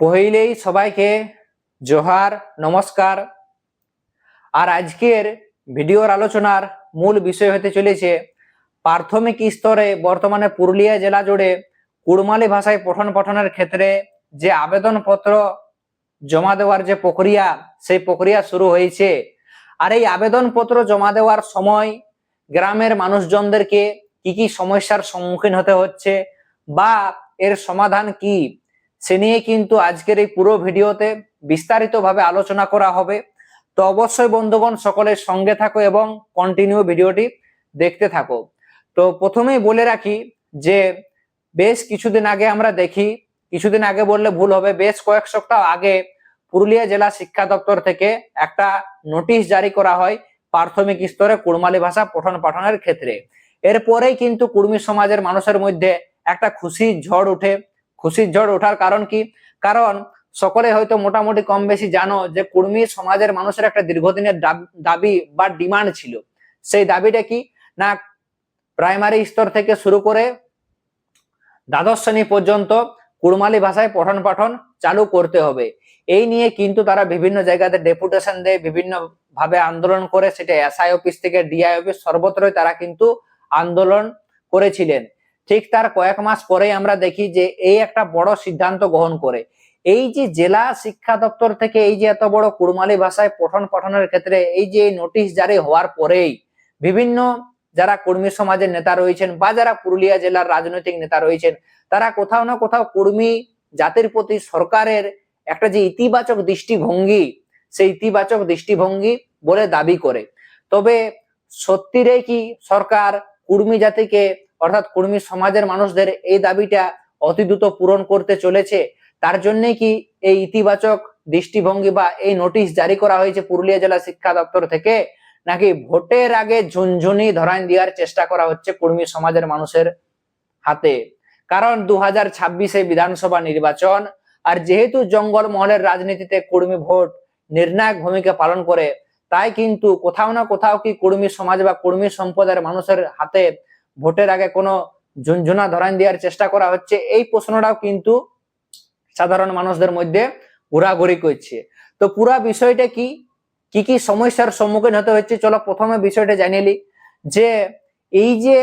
পহিলেই সবাইকে জোহার, নমস্কার। আর আজকের ভিডিওর আলোচনার মূল বিষয় হতে চলেছে, প্রাথমিক স্তরে বর্তমানে পুরুলিয়া জেলা জুড়ে কুড়মালি ভাষায় পঠন পঠনের ক্ষেত্রে যে আবেদনপত্র জমা দেওয়ার যে প্রক্রিয়া, সেই প্রক্রিয়া শুরু হয়েছে। আর এই আবেদনপত্র জমা দেওয়ার সময় গ্রামের মানুষজনদেরকে কি কি সমস্যার সম্মুখীন হতে হচ্ছে বা এর সমাধান কি? সে নিয়ে কিন্তু আজকের এই পুরো ভিডিওতে বিস্তারিতভাবে আলোচনা করা হবে। তো অবশ্যই বন্ধুগণ সকলের সঙ্গে থাকো এবং কন্টিনিউ ভিডিওটি দেখতে থাকো। তো প্রথমেই বলে রাখি যে, বেশ কিছুদিন আগে আমরা দেখি, কিছুদিন আগে বললে ভুল হবে, বেশ কয়েক সপ্তাহ আগে পুরুলিয়া জেলা শিক্ষা দপ্তর থেকে একটা নোটিশ জারি করা হয় প্রাথমিক স্তরে কুড়মালি ভাষা পঠন পাঠনের ক্ষেত্রে। এরপরেই কিন্তু কুর্মী সমাজের মানুষের মধ্যে একটা খুশির ঝড় উঠে খুশির ঝড় ওঠার কারণ কি? কারণ সকলে হয়তো মোটামুটি কম বেশি জানো যে কুর্মী সমাজের মানুষের একটা দীর্ঘদিনের দাব- বা ডিমান্ড ছিল। সেই দাবিটা কি? না, প্রাইমারি স্তর থেকে শুরু করে দ্বাদশ শ্রেণি পর্যন্ত কুড়মালি ভাষায় পঠন পাঠন চালু করতে হবে। এই নিয়ে কিন্তু তারা বিভিন্ন জায়গাতে ডেপুটেশন দেয় বিভিন্ন ভাবে আন্দোলন করে, সেটা এসআই অফিস থেকে ডিআই অফিস সর্বত্রই তারা কিন্তু আন্দোলন করেছিলেন। ঠিক তার কয়েক মাস পরেই আমরা দেখি যে এই একটা বড় সিদ্ধান্ত গ্রহণ করে। এই যে জেলা শিক্ষা দপ্তর থেকে এই যে এত বড় কুড়মালি ভাষায় পঠন পাঠনের ক্ষেত্রে এই যে নোটিশ জারি হওয়ার পরেই বিভিন্ন যারা কর্মী সমাজের নেতা রয়েছেন বা যারা পুরুলিয়া জেলার রাজনৈতিক নেতা রয়েছেন, তারা কোথাও না কোথাও কর্মী জাতির প্রতি সরকারের একটা যে ইতিবাচক দৃষ্টিভঙ্গি, সেই ইতিবাচক দৃষ্টিভঙ্গি বলে দাবি করে। তবে সত্যিরে কি সরকার কুর্মী জাতিকে অর্থাৎ কুর্মী সমাজের মানুষদের এই দাবিটা অতি দ্রুত পূরণ করতে চলেছে। তার জন্য কি এই ইতিবাচক দৃষ্টিভঙ্গি বা এই নোটিশ জারি করা হয়েছে পুরুলিয়া জেলা শিক্ষা দপ্তর থেকে? নাকি ভোটের আগে ঝুনঝুনি ধরান দেওয়ার চেষ্টা করা হচ্ছে কুর্মী সমাজের মানুষের হাতে? কারণ দু হাজার ছাব্বিশে বিধানসভা নির্বাচন আর যেহেতু জঙ্গল মহলের রাজনীতিতে কর্মী ভোট নির্ণায়ক ভূমিকা পালন করে, তাই কিন্তু কোথাও না কোথাও কি কর্মী সমাজ বা কর্মী সম্প্রদায়ের মানুষের হাতে ভোটের আগে কোনো ঝুনঝুনা ধরান দেওয়ার চেষ্টা করা হচ্ছে, এই প্রশ্নটাও কিন্তু সাধারণ মানুষদের মধ্যে ঘোরাঘুরি করছে। তো পুরা বিষয়টা কি? কি কি সমস্যার সম্মুখীন হতে হচ্ছে? চলো প্রথমে বিষয়টা জানিয়ে যে এই যে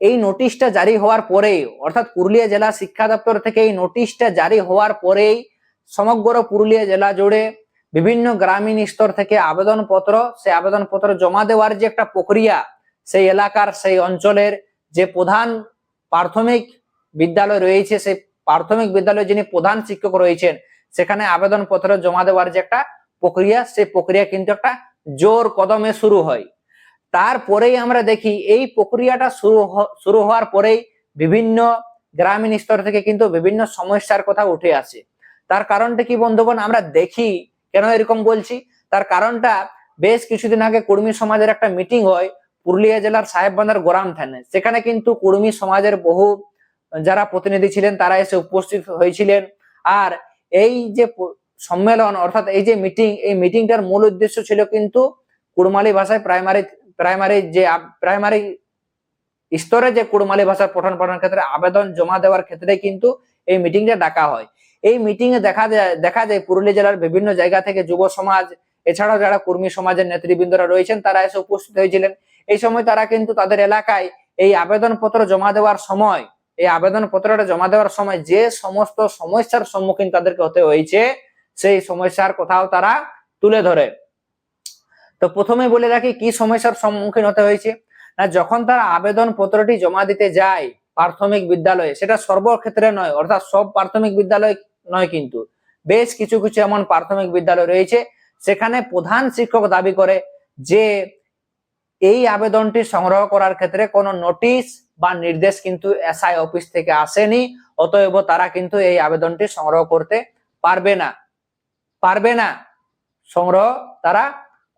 এই নোটিশটা জারি হওয়ার পরেই, অর্থাৎ পুরুলিয়া জেলা শিক্ষা দপ্তর থেকে এই নোটিশটা জারি হওয়ার পরেই সমগ্র পুরুলিয়া জেলা জুড়ে বিভিন্ন গ্রামীণ স্তর থেকে আবেদনপত্র সেই আবেদনপত্র জমা দেওয়ার যে একটা প্রক্রিয়া সেই এলাকার, সেই অঞ্চলের যে প্রধান প্রাথমিক বিদ্যালয় রয়েছে, সেই প্রাথমিক বিদ্যালয়ে যিনি প্রধান শিক্ষক রয়েছেন, সেখানে আবেদনপত্র জমা দেওয়ার যে একটা প্রক্রিয়া, সেই প্রক্রিয়া কিন্তু একটা জোর কদমে শুরু হয়। তারপরেই আমরা দেখি, এই প্রক্রিয়াটা শুরু শুরু হওয়ার পরেই বিভিন্ন গ্রামীণ স্তর থেকে কিন্তু বিভিন্ন সমস্যার কথা উঠে আসে। তার কারণটা কি বন্ধুগণ, আমরা দেখি, কেন এরকম বলছি? তার কারণটা বেশ কিছুদিন আগে কর্মী সমাজের একটা মিটিং হয় পুরুলিয়া জেলার সাহেববান্ধার গোরাম থানে। সেখানে কিন্তু কুর্মী সমাজের বহু যারা প্রতিনিধি ছিলেন, তারা এসে উপস্থিত হয়েছিলেন। আর এই যে সম্মেলন, অর্থাৎ এই যে মিটিং এই মিটিংটার মূল উদ্দেশ্য ছিল কিন্তু কুড়মালি ভাষায় প্রাইমারি প্রাইমারি যে প্রাইমারি স্তরে যে কুড়মালি ভাষার পঠন পাঠন ক্ষেত্রে আবেদন জমা দেওয়ার ক্ষেত্রে কিন্তু এই মিটিংটা ডাকা হয়। এই মিটিং এ দেখা যায় দেখা যায় পুরুলিয়া জেলার বিভিন্ন জায়গা থেকে যুব সমাজ, এছাড়াও যারা কর্মী সমাজের নেতৃবৃন্দরা রয়েছেন, তারা এসে উপস্থিত হয়েছিলেন। এই সময় তারা কিন্তু তাদের এলাকায় এই আবেদনপত্র জমা দেওয়ার সময়, এই আবেদনপত্রটা জমা দেওয়ার সময় যে সমস্ত সমস্যার সম্মুখীন তাদেরকে হতে হয়েছে, সেই সমস্যার কথাও তারা তুলে ধরে। তো প্রথমে বলে রাখি কি সমস্যার সম্মুখীন হতে হয়েছে। না, যখন তারা আবেদন পত্রটি জমা দিতে যায় প্রাথমিক বিদ্যালয়ে, সেটা সর্বক্ষেত্রে নয়, অর্থাৎ সব প্রাথমিক বিদ্যালয় নয় কিন্তু। বেশ কিছু কিছু এমন প্রাথমিক বিদ্যালয় রয়েছে, সেখানে প্রধান শিক্ষক দাবি করে যে এই আবেদনটি সংগ্রহ করার ক্ষেত্রে কোনো নোটিশ বা নির্দেশ কিন্তু এসআই অফিস থেকে আসেনি, অতএব তারা কিন্তু এই আবেদনটি সংগ্রহ করতে পারবে না। পারবে না। সংগ্রহ তারা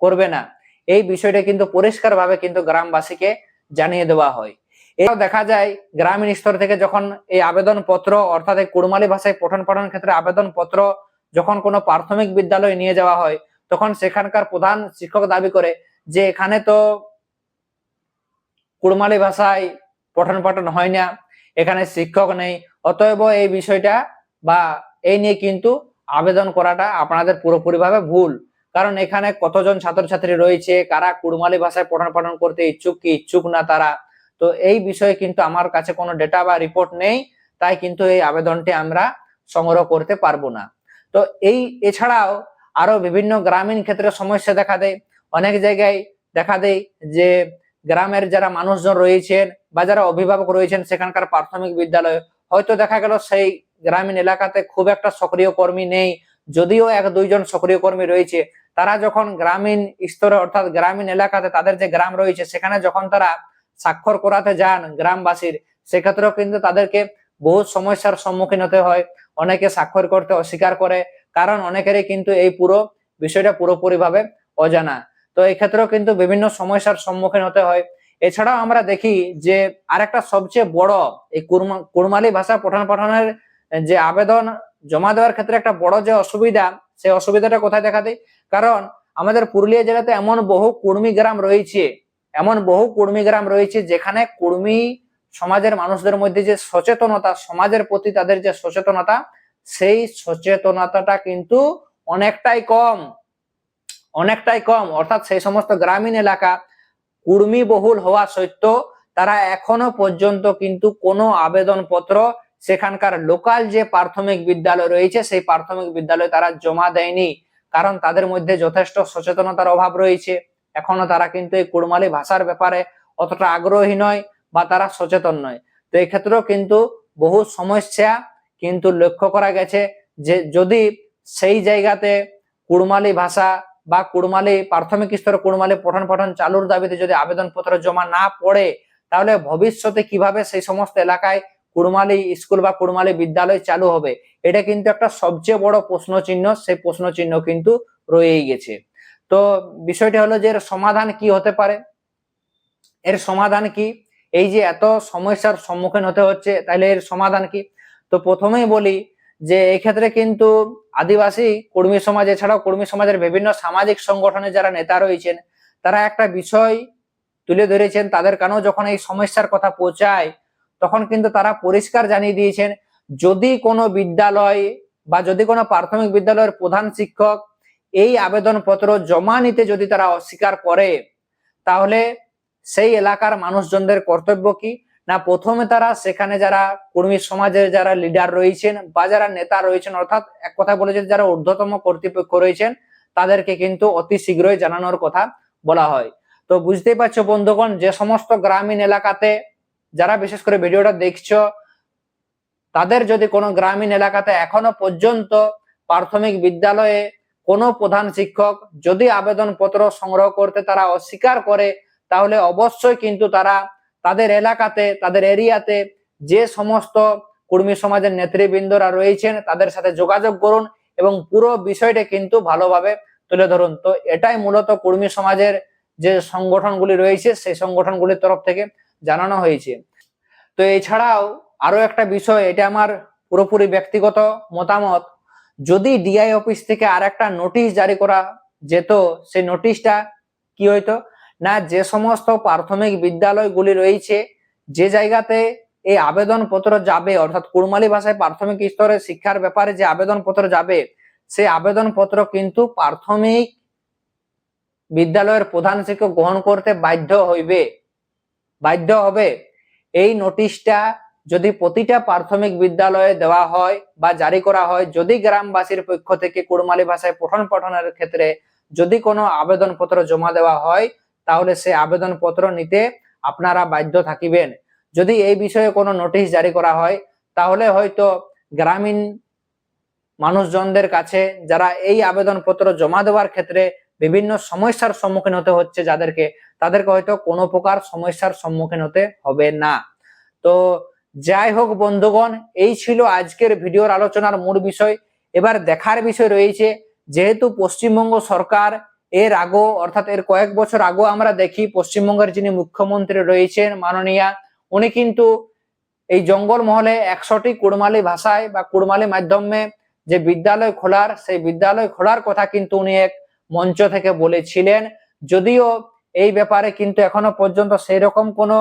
করবে না। এই বিষয়টা কিন্তু পরিষ্কারভাবে কিন্তু গ্রামবাসীকে জানিয়ে দেওয়া হয়। এটাও দেখা যায়, গ্রামীণ স্তর থেকে যখন এই আবেদন পত্র অর্থাৎ এই কুড়মালি ভাষায় পঠন পাঠন ক্ষেত্রে আবেদন পত্র যখন কোনো প্রাথমিক বিদ্যালয়ে নিয়ে যাওয়া হয়, তখন সেখানকার প্রধান শিক্ষক দাবি করে যে এখানে তো কুড়মালি ভাষায় পঠন পাঠন হয় না, এখানে শিক্ষক নেই। অতএব এই বিষয়টা বা এই নিয়ে কিন্তু আবেদন করাটা আপনাদের পুরোপুরিভাবে ভুল। কারণ এখানে কতজন ছাত্রছাত্রী রয়েছে, কারা কুড়মালি ভাষায় পঠন পাঠন করতে ইচ্ছুক কি ইচ্ছুক না তারা। তো এই বিষয়ে কিন্তু আমার কাছে কোনো ডেটা বা রিপোর্ট নেই, তাই কিন্তু এই আবেদনটি আমরা সংগ্রহ করতে পারব না। তো এই এছাড়াও আরও বিভিন্ন গ্রামীণ ক্ষেত্রে সমস্যা দেখা দেয়। অনেক জায়গায় দেখা দেয় যে গ্রামের যারা মানুষজন রয়েছেন বা যারা অভিভাবক রয়েছেন সেখানকার প্রাথমিক বিদ্যালয়, হয়তো দেখা গেল সেই গ্রামীণ এলাকাতে খুব একটা সক্রিয় কর্মী নেই। যদিও এক দুইজন সক্রিয় কর্মী রয়েছে, তারা যখন গ্রামীণ স্তরে অর্থাৎ গ্রামীণ এলাকাতে তাদের যে গ্রাম রয়েছে, সেখানে যখন তারা স্বাক্ষর করাতে যান গ্রামবাসীর, সেক্ষেত্রেও কিন্তু তাদেরকে বহু সমস্যার সম্মুখীন হতে হয়। অনেকে স্বাক্ষর করতে অস্বীকার করে, কারণ অনেকেরই কিন্তু এই পুরো বিষয়টা পুরোপুরি ভাবে অজানা। তো এই ক্ষেত্রেও কিন্তু বিভিন্ন সমস্যার সম্মুখীন হতে হয়। এছাড়াও আমরা দেখি যে আরেকটা সবচেয়ে বড় এই কুরমা- কুড়মালি ভাষা পঠন পাঠনের যে আবেদন জমা দেওয়ার ক্ষেত্রে একটা বড় যে অসুবিধা, সেই অসুবিধাটা কোথায় দেখা দেয়? কারণ আমাদের পুরুলিয়া জেলাতে এমন বহু কুর্মী গ্রাম রয়েছে, এমন বহু কুর্মী গ্রাম রয়েছে যেখানে কুর্মী সমাজের মানুষদের মধ্যে যে সচেতনতা, সমাজের প্রতি তাদের যে সচেতনতা, সেই সচেতনতাটা কিন্তু অনেকটাই কম। অনেকটাই কম। অর্থাৎ সেই সমস্ত গ্রামীণ এলাকা কুর্মী বহুল হওয়া সত্ত্বেও তারা এখনও পর্যন্ত কিন্তু কোনো আবেদন পত্র সেখানকার লোকাল যে প্রাথমিক বিদ্যালয় রয়েছে, সেই প্রাথমিক বিদ্যালয়ে তারা জমা দেয়নি। কারণ তাদের মধ্যে যথেষ্ট সচেতনতার অভাব রয়েছে। এখনও তারা কিন্তু এই কুড়মালি ভাষার ব্যাপারে অতটা আগ্রহী নয় বা তারা সচেতন নয়। তো এই ক্ষেত্রেও কিন্তু বহু সমস্যা কিন্তু লক্ষ্য করা গেছে যে যদি সেই জায়গাতে কুড়মালি ভাষা বা কুড়মালি, প্রাথমিক স্তরে কুড়মালি পঠন পাঠন চালুর দাবিতে যদি আবেদনপত্র জমা না পড়ে, তাহলে ভবিষ্যতে কীভাবে সেই সমস্ত এলাকায় কুড়মালি স্কুল বা কুড়মালি বিদ্যালয় চালু হবে? এটা কিন্তু একটা সবচেয়ে বড় প্রশ্ন চিহ্ন সেই প্রশ্ন চিহ্ন কিন্তু রয়েই গেছে। তো বিষয়টি হলো যে এর সমাধান কি হতে পারে? এর সমাধান কি? এই যে এত সমস্যার সম্মুখীন হতে হচ্ছে, তাহলে এর সমাধান কি? তো প্রথমেই বলি যে এই ক্ষেত্রে কিন্তু আদিবাসী কর্মী সমাজ, এছাড়াও কর্মী সমাজের বিভিন্ন সামাজিক সংগঠনের যারা নেতা রয়েছেন, তারা একটা বিষয় তুলে ধরেছেন, তাদের কানেও যখন এই সমস্যার কথা পৌঁছায়, তখন কিন্তু তারা পরিষ্কার জানিয়ে দিয়েছেন, যদি কোনো বিদ্যালয় বা যদি কোনো প্রাথমিক বিদ্যালয়ের প্রধান শিক্ষক এই আবেদনপত্র জমা নিতে যদি তারা অস্বীকার করে, তাহলে সেই এলাকার মানুষজনদের কর্তব্য কি? না, প্রথমে তারা সেখানে যারা কর্মী সমাজের যারা লিডার রয়েছেন বা যারা নেতা রয়েছেন, অর্থাৎ এক কথা বলেছে যারা ঊর্ধ্বতম কর্তৃপক্ষ রয়েছেন, তাদেরকে কিন্তু অতি শীঘ্রই জানানোর কথা বলা হয়। তো বুঝতেই পারছ বন্ধুগণ, যে সমস্ত গ্রামীণ এলাকাতে যারা বিশেষ করে ভিডিওটা দেখছ, তাদের যদি কোনো গ্রামীণ এলাকাতে এখনও পর্যন্ত প্রাথমিক বিদ্যালয়ে কোনো প্রধান শিক্ষক যদি আবেদনপত্র সংগ্রহ করতে তারা অস্বীকার করে, তাহলে অবশ্যই কিন্তু তারা তাদের এলাকাতে, তাদের এরিয়াতে যে সমস্ত কর্মী সমাজের নেতৃবৃন্দরা রয়েছেন, তাদের সাথে যোগাযোগ করুন এবং পুরো বিষয়টা কিন্তু ভালোভাবে তুলে ধরুন। তো এটাই মূলত কর্মী সমাজের যে সংগঠনগুলি রয়েছে, সেই সংগঠনগুলির তরফ থেকে জানানো হয়েছে। তো এছাড়াও আরও একটা বিষয়, এটা আমার পুরোপুরি ব্যক্তিগত মতামত। যদি ডিআই অফিস থেকে আর একটা নোটিশ জারি করা যেত, সেই নোটিশটা কি হইতো? না, যে সমস্ত প্রাথমিক বিদ্যালয়গুলি রয়েছে, যে জায়গাতে এই আবেদনপত্র যাবে, অর্থাৎ কুড়মালি ভাষায় প্রাথমিক স্তরে শিক্ষার ব্যাপারে যে আবেদনপত্র যাবে সেই আবেদনপত্র কিন্তু প্রাথমিক বিদ্যালয়ের প্রধান শিক্ষক গ্রহণ করতে বাধ্য হইবে। বাধ্য হবে। এই নোটিশটা যদি প্রতিটা প্রাথমিক বিদ্যালয়ে দেওয়া হয় বা জারি করা হয়, যদি গ্রামবাসীর পক্ষ থেকে কুড়মালি ভাষায় পঠন পাঠনের ক্ষেত্রে যদি কোনো আবেদনপত্র জমা দেওয়া হয় তাহলে সে আবেদনপত্র নিতে আপনারা বাধ্য থাকিবেন। যদি এই বিষয়ে কোনো নোটিশ জারি করা হয়, তাহলে হয়তো গ্রামীণ মানুষজনদের কাছে যারা এই আবেদনপত্র জমা দেওয়ার ক্ষেত্রে বিভিন্ন সমস্যার সম্মুখীন হতে হচ্ছে যাদেরকে, তাদেরকে হয়তো কোনো প্রকার সমস্যার সম্মুখীন হতে হবে না। তো যাই হোক বন্ধুগণ, এই ছিল আজকের ভিডিওর আলোচনার মূল বিষয়। এবার দেখার বিষয় রয়েছে, যেহেতু পশ্চিমবঙ্গ সরকার এর আগো, অর্থাৎ এর কয়েক বছর আগো আমরা দেখি পশ্চিমবঙ্গের যিনি মুখ্যমন্ত্রী রয়েছেন মাননীয়া, উনি কিন্তু এই জঙ্গল মহলে একশোটি কুড়মালি ভাষায় বা কুড়মালি মাধ্যমে যে বিদ্যালয় খোলার, সেই বিদ্যালয় খোলার কথা কিন্তু উনি এক মঞ্চ থেকে বলেছিলেন। যদিও এই ব্যাপারে কিন্তু এখনও পর্যন্ত সেই রকম কোনো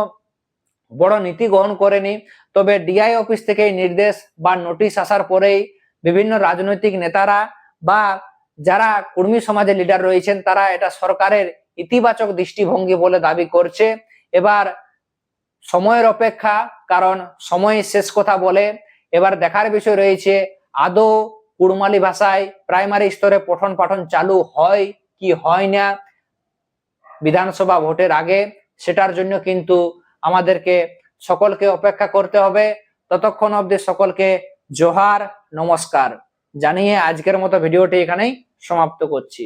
বড় নীতি গ্রহণ করেনি, তবে ডিআই অফিস থেকে নির্দেশ বা নোটিশ আসার পরেই বিভিন্ন রাজনৈতিক নেতারা বা যারা কর্মী সমাজের লিডার রয়েছেন, তারা এটা সরকারের ইতিবাচক দৃষ্টিভঙ্গি বলে দাবি করছে। এবার সময়ের অপেক্ষা, কারণ সময় শেষ কথা বলে। এবার দেখার বিষয় রয়েছে, আদৌ কুড়মালি ভাষায় প্রাইমারি স্তরে পঠন পাঠন চালু হয় কি হয় না বিধানসভা ভোটের আগে, সেটার জন্য কিন্তু আমাদেরকে সকলকে অপেক্ষা করতে হবে। ততক্ষণ অবধি সকলকে জোহার, নমস্কার। জানিয়ে আজকের মতো ভিডিওটি এখানেই সমাপ্ত করছি।